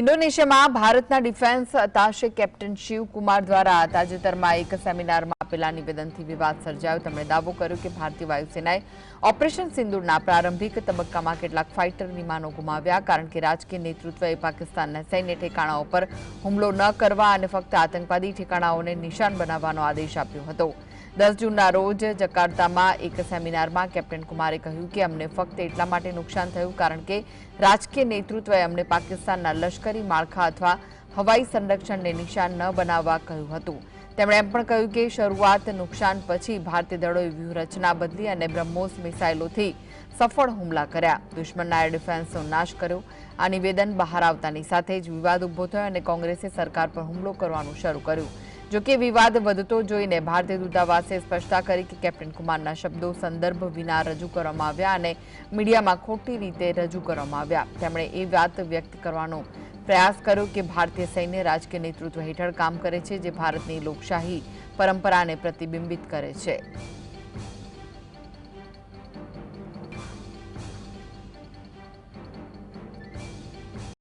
ઇન્ડોનેશિયામાં ભારતના defence અતાશે captain Shivakumar દ્વારા તાજેતરમાં એક સેમિનારમાં પેલા નિવેદનથી વિવાદ સર્જાયો તેમણે દાવો કર્યો કે ભારતીય વાયુસેનાએ ઓપરેશન સિંધુrna પ્રાંભિક તબક્કામાં કેટલાક ફાઇટર નિમાનો ગુમાવ્યા કારણ કે રાજકીય નેતૃત્વએ પાકિસ્તાનના સૈન્ય ઠેકાણાઓ પર હુમલો ન કરવા અને ફક્ત આતંકવાદી ઠેકાણાઓને નિશાન બનાવવાનો આદેશ આપ્યો હતો 10 જૂનરોજ જકાર્તામાં એક સેમિનારમાં કેપ્ટન કુમારે કહ્યું કે અમને ફક્ત એટલા માટે નુકસાન થયું કારણ કે રાજકીય નેતૃત્વએ અમને પાકિસ્તાનના લશ્કરી માળખા અથવા હવાઈ સંરક્ષણને નિશાન ન બનાવવા કહ્યું હતું તેમ છતાં પણ કહ્યું કે શરૂઆત નુકસાન પછી ભારતીય દળોએ વિહરચના બદલી અને બ્રહ્મોસ મિસાઇલોથી સફળ હુમલા કર્યા દુશ્મનના ડિફેન્સો નાશ કર્યો આ નિવેદન બહાર આવતાની સાથે જ વિવાદ ઉભો થયો અને કોંગ્રેસે સરકાર પર હુમલો કરવાનું શરૂ કર્યું જોકે વિવાદ વધતો જોઈને ભારતીય દૂતાવાસે સ્પષ્ટતા કરી કે કેપ્ટન કુમારના શબ્દો સંદર્ભ વિના રજુ કરવામાં આવ્યા અને મીડિયામાં ખોટી રીતે રજુ કરવામાં આવ્યા તેમણે એ વાત વ્યક્ત કરવાનો પ્રયાસ કર્યો કે ભારતીય સૈન્ય રાજ કે નેતૃત્વ હેઠળ કામ કરે છે જે ભારતીય લોકશાહી પરંપરાને પ્રતિબિંબિત કરે છે